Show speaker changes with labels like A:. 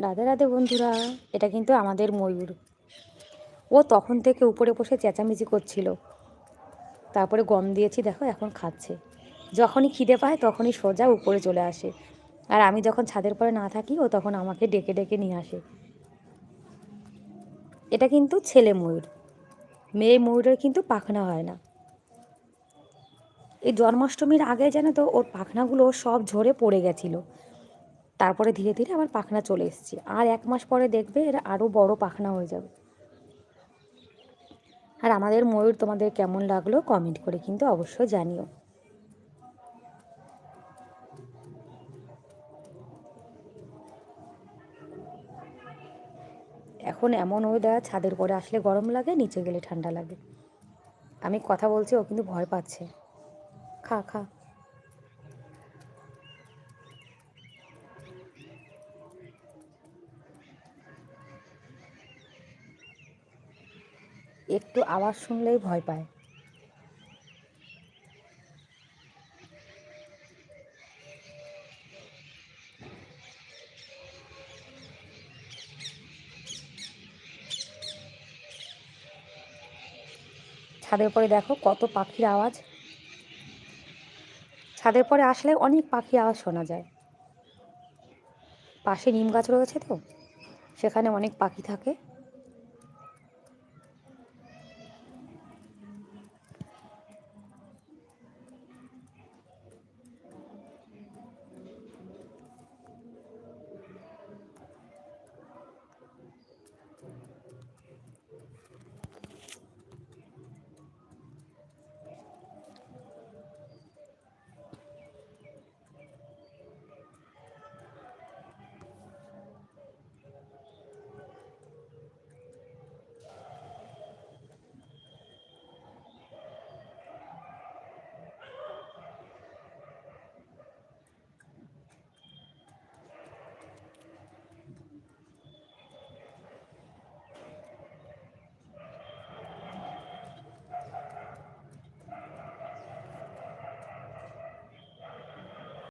A: রাধে রাধে বন্ধুরা, এটা কিন্তু আমাদের ময়ূর। ও তখন থেকে উপরে বসে চেঁচামেচি করছিল। তারপরে গম দিয়েছি, দেখো এখন খাচ্ছে। যখনই খিদে পায় তখনই সোজা উপরে চলে আসে। আর আমি যখন ছাদের পরে না থাকি, ও তখন আমাকে ডেকে ডেকে নিয়ে আসে। এটা কিন্তু ছেলে ময়ূর। মেয়ে ময়ূরের কিন্তু পাখনা হয় না। এই জন্মাষ্টমীর আগে জানো তো ওর পাখনাগুলো সব ঝরে পড়ে গেছিল। তারপরে ধীরে ধীরে আমার পাখনা চলে এসছে। আর এক মাস পরে দেখবে এর আরও বড় পাখনা হয়ে যাবে। আর আমাদের ময়ূর তোমাদের কেমন লাগল কমেন্ট করে কিন্তু অবশ্যই জানিও। এখন এমন ওয়েদার ছাদের পরে আসলে গরম লাগে, নিচে গেলে ঠান্ডা লাগে। আমি কথা বলছি, ও কিন্তু ভয় পাচ্ছে। খা খা। একটু আওয়াজ শুনলেই ভয় পায়। ছাদের পরে দেখো কত পাখির আওয়াজ। ছাদের পরে আসলে অনেক পাখির আওয়াজ শোনা যায়। পাশে নিম গাছ রয়েছে তো, সেখানে অনেক পাখি থাকে।